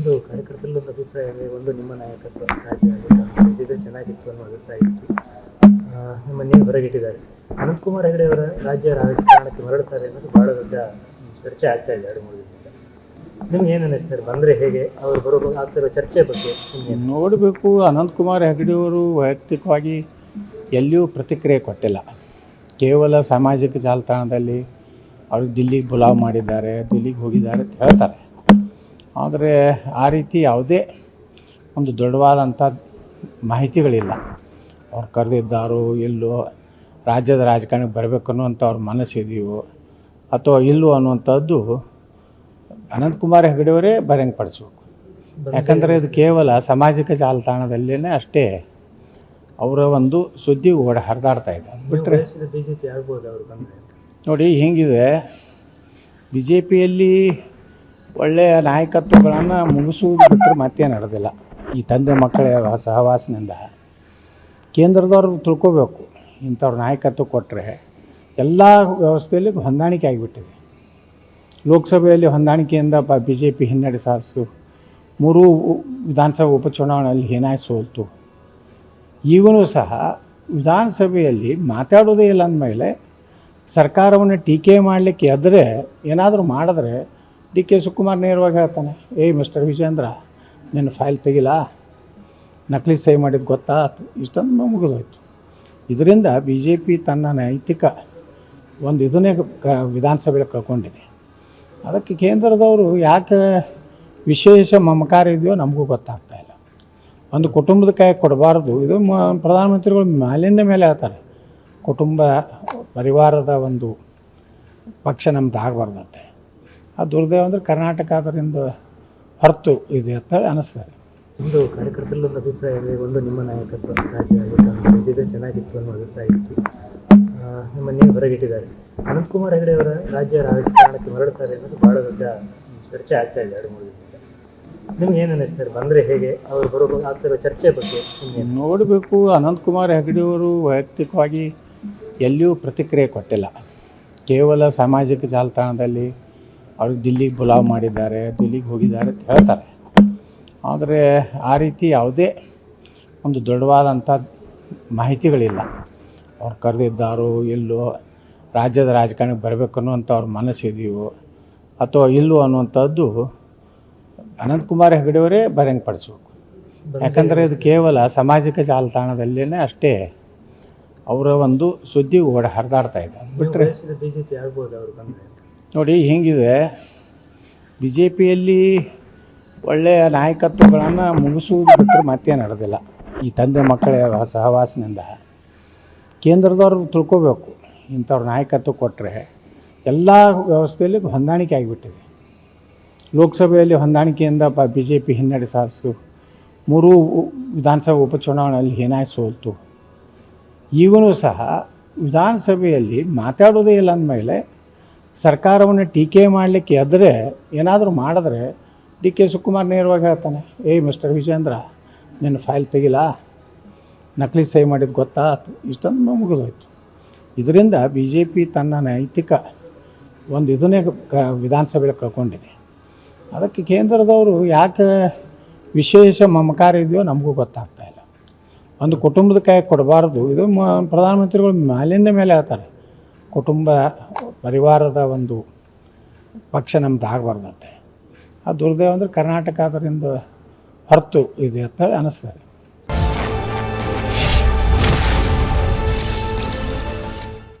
ಒಂದು ಕಾರ್ಯಕರ್ತರಲ್ಲಿ ಒಂದು ಅಭಿಪ್ರಾಯ ಒಂದು ನಿಮ್ಮ ನಾಯಕತ್ವ, ರಾಜ್ಯ ಚೆನ್ನಾಗಿತ್ತು ಅನ್ನೋ ಅಭಿಪ್ರಾಯ ಇತ್ತು. ನಿಮ್ಮನ್ನೇ ಹೊರಗಿಟ್ಟಿದ್ದಾರೆ. ಅನಂತಕುಮಾರ್ ಹೆಗಡೆ ಅವರ ರಾಜ್ಯ ರಾಜಕಾರಣಕ್ಕೆ ಹೊರಡ್ತಾರೆ ಅನ್ನೋದು ಬಹಳ ದೊಡ್ಡ ಚರ್ಚೆ ಆಗ್ತಾ ಇದೆ ಎರಡು ಮೂರು ದಿನದಿಂದ. ನಿಮ್ಗೆ ಏನು ಅನ್ನಿಸ್ತಾರೆ ಬಂದರೆ ಹೇಗೆ? ಅವರು ಬರೋ ಆಗ್ತಿರೋ ಚರ್ಚೆ ಬಗ್ಗೆ ನೋಡಬೇಕು, ಅನಂತಕುಮಾರ್ ಹೆಗಡೆಯವರು ವೈಯಕ್ತಿಕವಾಗಿ ಎಲ್ಲಿಯೂ ಪ್ರತಿಕ್ರಿಯೆ ಕೊಟ್ಟಿಲ್ಲ. ಕೇವಲ ಸಾಮಾಜಿಕ ಜಾಲತಾಣದಲ್ಲಿ ಅವರು ದಿಲ್ಲಿಗೆ ಬುಲಾವ್ ಮಾಡಿದ್ದಾರೆ, ದಿಲ್ಲಿಗೆ ಹೋಗಿದ್ದಾರೆ ಅಂತ ಹೇಳ್ತಾರೆ. ಆದರೆ ಆ ರೀತಿ ಯಾವುದೇ ಒಂದು ದೃಢವಾದಂಥ ಮಾಹಿತಿಗಳಿಲ್ಲ. ಅವ್ರು ಕರೆದಿದ್ದಾರೋ ಇಲ್ಲೋ ರಾಜ್ಯದ ರಾಜಕಾರಣಕ್ಕೆ ಬರಬೇಕು ಅನ್ನುವಂಥ ಅವ್ರ ಮನಸ್ಸಿದೆಯೋ ಅಥವಾ ಇಲ್ಲೋ ಅನ್ನುವಂಥದ್ದು ಅನಂತಕುಮಾರ್ ಹೆಗಡೆಯವರೇ ಬಹಿರಂಗಪಡಿಸ್ಬೇಕು ಯಾಕಂದರೆ ಇದು ಕೇವಲ ಸಾಮಾಜಿಕ ಜಾಲತಾಣದಲ್ಲೇ ಅಷ್ಟೇ ಅವರ ಒಂದು ಸುದ್ದಿ ಓಡ ಹರಿದಾಡ್ತಾ ಇದೆ. ಬಿಟ್ಟರೆ ಬಯಸಿದ ಬಿ ಜೆ ಪಿ ಆಗ್ಬೋದು ಅವರು ಬಂದರೆ ನೋಡಿ ಹೆಂಗಿದೆ. ಬಿ ಜೆ ಪಿಯಲ್ಲಿ ಒಳ್ಳೆಯ ನಾಯಕತ್ವಗಳನ್ನು ಮುಗಿಸುವುದು ಬಿಟ್ಟರೆ ಮತ್ತೆ ನಡೆದಿಲ್ಲ. ಈ ತಂದೆ ಮಕ್ಕಳ ಸಹವಾಸದಿಂದ ಕೇಂದ್ರದವ್ರು ತಿಳ್ಕೋಬೇಕು. ಇಂಥವ್ರ ನಾಯಕತ್ವ ಕೊಟ್ಟರೆ ಎಲ್ಲ ವ್ಯವಸ್ಥೆಯಲ್ಲಿ ಹೊಂದಾಣಿಕೆ ಆಗಿಬಿಟ್ಟಿದೆ. ಲೋಕಸಭೆಯಲ್ಲಿ ಹೊಂದಾಣಿಕೆಯಿಂದ ಪ ಬಿ ಜೆ ಪಿ ಹಿನ್ನಡೆ ಸಾಧಿಸಿತು ಮೂರು ವಿಧಾನಸಭಾ ಉಪಚುನಾವಣೆಯಲ್ಲಿ ಹೀನಾಗಿ ಸೋಲ್ತು. ಈಗಲೂ ಸಹ ವಿಧಾನಸಭೆಯಲ್ಲಿ ಮಾತಾಡೋದೇ ಇಲ್ಲ ಅಂದಮೇಲೆ ಸರ್ಕಾರವನ್ನು ಟೀಕೆ ಮಾಡಲಿಕ್ಕೆ ಎದ್ರೆ ಏನಾದರೂ ಮಾಡಿದ್ರೆ ಡಿ ಕೆ ಸುಕುಮಾರ್ ನೇರವಾಗಿ ಹೇಳ್ತಾನೆ ಏಯ್ ಮಿಸ್ಟರ್ ವಿಜೇಂದ್ರ ನಿನ್ನ ಫೈಲ್ ತೆಗಿಲ್ಲ ನಕಲಿ ಸಹಿ ಮಾಡಿದ್ದು ಗೊತ್ತಾ? ಇಷ್ಟೊಂದು ಮುಗಿದೋಯ್ತು. ಇದರಿಂದ ಬಿ ಜೆ ಪಿ ತನ್ನ ನೈತಿಕ ಒಂದು ಇದನ್ನೇ ಕ ವಿಧಾನಸಭೆಯಲ್ಲಿ ಕಳ್ಕೊಂಡಿದೆ. ಅದಕ್ಕೆ ಕೇಂದ್ರದವರು ಯಾಕೆ ವಿಶೇಷ ಮಮಕಾರ ಇದೆಯೋ ನಮಗೂ ಗೊತ್ತಾಗ್ತಾ ಇಲ್ಲ. ಒಂದು ಕುಟುಂಬದ ಕೈ ಕೊಡಬಾರ್ದು, ಇದು ಮ ಪ್ರಧಾನಮಂತ್ರಿಗಳು ಮೇಲಿಂದ ಮೇಲೆ ಹೇಳ್ತಾರೆ. ಕುಟುಂಬ, ಪರಿವಾರದ ಒಂದು ಪಕ್ಷ ನಮ್ದು ಆಗಬಾರ್ದತ್ತೆ ಆ ದುರ್ದೈವ ಅಂದರೆ ಕರ್ನಾಟಕ ಅದರಿಂದ ಹೊರತು ಇದೆ ಅಂತ ಅನಿಸ್ತದೆ. ಒಂದು ಕಾರ್ಯಕರ್ತರಲ್ಲಿ ಒಂದು ಅಭಿಪ್ರಾಯ ಅಂದರೆ ಒಂದು ನಿಮ್ಮ ನಾಯಕತ್ವ ರಾಜ್ಯ ಚೆನ್ನಾಗಿತ್ತು ಅನ್ನೋ ಅಭಿಪ್ರಾಯ ಇತ್ತು. ನಿಮ್ಮ ನೀವು ಹೊರಗಿಟ್ಟಿದ್ದಾರೆ. ಅನಂತಕುಮಾರ್ ಹೆಗಡೆ ಅವರ ರಾಜ್ಯ ರಾಜಕಾರಣಕ್ಕೆ ಹೊರಡ್ತಾರೆ ಅನ್ನೋದು ಭಾಳ ದೊಡ್ಡ ಚರ್ಚೆ ಆಗ್ತಾ ಇದೆ ಎರಡು ಮೂರು ದಿನದಿಂದ. ನಿಮ್ಗೆ ಏನು ಅನ್ನಿಸ್ತಾರೆ ಬಂದರೆ ಹೇಗೆ? ಅವರು ಬರೋ ಆಗ್ತಿರೋ ಚರ್ಚೆ ಬಗ್ಗೆ ನೋಡಬೇಕು ಅನಂತಕುಮಾರ್ ಹೆಗಡೆಯವರು ವೈಯಕ್ತಿಕವಾಗಿ ಎಲ್ಲಿಯೂ ಪ್ರತಿಕ್ರಿಯೆ ಕೊಟ್ಟಿಲ್ಲ. ಕೇವಲ ಸಾಮಾಜಿಕ ಜಾಲತಾಣದಲ್ಲಿ ಅವರು ದಿಲ್ಲಿಗೆ ಬುಲಾವ್ ಮಾಡಿದ್ದಾರೆ ದಿಲ್ಲಿಗೆ ಹೋಗಿದ್ದಾರೆ ಅಂತ ಹೇಳ್ತಾರೆ. ಆದರೆ ಆ ರೀತಿ ಯಾವುದೇ ಒಂದು ದೊಡ್ಡವಾದಂಥ ಮಾಹಿತಿಗಳಿಲ್ಲ. ಅವ್ರು ಕರೆದಿದ್ದಾರೋ ಇಲ್ಲೋ ರಾಜ್ಯದ ರಾಜಕಾರಣಕ್ಕೆ ಬರಬೇಕು ಅನ್ನುವಂಥ ಅವ್ರ ಮನಸ್ಸಿದೆಯೋ ಅಥವಾ ಇಲ್ಲೋ ಅನ್ನುವಂಥದ್ದು ಅನಂತಕುಮಾರ್ ಹೆಗಡೆಯವರೇ ಬಹಿರಂಗಪಡಿಸ್ಬೇಕು. ಯಾಕಂದರೆ ಇದು ಕೇವಲ ಸಾಮಾಜಿಕ ಜಾಲತಾಣದಲ್ಲೇ ಅಷ್ಟೇ ಅವರ ಒಂದು ಸುದ್ದಿ ಓಡ ಹರಿದಾಡ್ತಾ ಇದೆ. ಬಿಟ್ಟರೆ ಬಯಸಿದ ಬಿ ಜೆ ಪಿ ಆಗ್ಬೋದು ಅವರು ಬಂದರೆ. ನೋಡಿ ಹೆಂಗಿದೆ. ಬಿ ಜೆ ಪಿಯಲ್ಲಿ ಒಳ್ಳೆಯ ನಾಯಕತ್ವಗಳನ್ನು ಮುಗಿಸುವುದು ಬಿಟ್ಟರೆ ಮತ್ತೆ ನಡೆದಿಲ್ಲ. ಈ ತಂದೆ ಮಕ್ಕಳ ಸಹವಾಸದಿಂದ ಕೇಂದ್ರದವ್ರು ತಿಳ್ಕೋಬೇಕು. ಇಂಥವ್ರ ನಾಯಕತ್ವ ಕೊಟ್ಟರೆ ಎಲ್ಲ ವ್ಯವಸ್ಥೆಯಲ್ಲಿ ಹೊಂದಾಣಿಕೆ ಆಗಿಬಿಟ್ಟಿದೆ. ಲೋಕಸಭೆಯಲ್ಲಿ ಹೊಂದಾಣಿಕೆಯಿಂದ ಪ ಬಿ ಜೆ ಪಿ ಹಿನ್ನಡೆ ಸಾಧಿಸಿತು. ಮೂರು ವಿಧಾನಸಭಾ ಉಪಚುನಾವಣೆಯಲ್ಲಿ ಹೀನಾಗಿ ಸೋಲ್ತು. ಈಗಲೂ ಸಹ ವಿಧಾನಸಭೆಯಲ್ಲಿ ಮಾತಾಡೋದೇ ಇಲ್ಲ ಅಂದಮೇಲೆ ಸರ್ಕಾರವನ್ನು ಟೀಕೆ ಮಾಡಲಿಕ್ಕೆ ಎದ್ರೆ ಏನಾದರೂ ಮಾಡಿದ್ರೆ ಡಿ ಕೆ ಸುಕುಮಾರ್ ನೇರವಾಗಿ ಹೇಳ್ತಾನೆ, ಏಯ್ ಮಿಸ್ಟರ್ ವಿಜೇಂದ್ರ ನಿನ್ನ ಫೈಲ್ ತೆಗಿಲಾ? ನಕಲಿ ಸಹಿ ಮಾಡಿದ್ದು ಗೊತ್ತಾ? ಇಷ್ಟೊಂದು ಮುಗಿದೋಯ್ತು. ಇದರಿಂದ ಬಿ ಜೆ ಪಿ ತನ್ನ ನೈತಿಕ ಒಂದು ಇದನ್ನೇ ಕ ವಿಧಾನಸಭೆಯಲ್ಲಿ ಕಳ್ಕೊಂಡಿದೆ. ಅದಕ್ಕೆ ಕೇಂದ್ರದವರು ಯಾಕೆ ವಿಶೇಷ ಮಮಕಾರ ಇದೆಯೋ ನಮಗೂ ಗೊತ್ತಾಗ್ತಾ ಇಲ್ಲ. ಒಂದು ಕುಟುಂಬದ ಕೈ ಕೊಡಬಾರ್ದು. ಇದು ಮ ಪ್ರಧಾನಮಂತ್ರಿಗಳು ಮೇಲಿಂದ ಮೇಲೆ ಹೇಳ್ತಾರೆ. ಕುಟುಂಬ ಪರಿವಾರದ ಒಂದು ಪಕ್ಷ ನಮ್ದು ಆಗಬಾರ್ದಂತೆ. ಆ ದುರ್ದೈವ ಅಂದರೆ ಕರ್ನಾಟಕ ಅದರಿಂದ ಹೊರತು ಇದೆ ಅಂತ ಅನಿಸ್ತದೆ.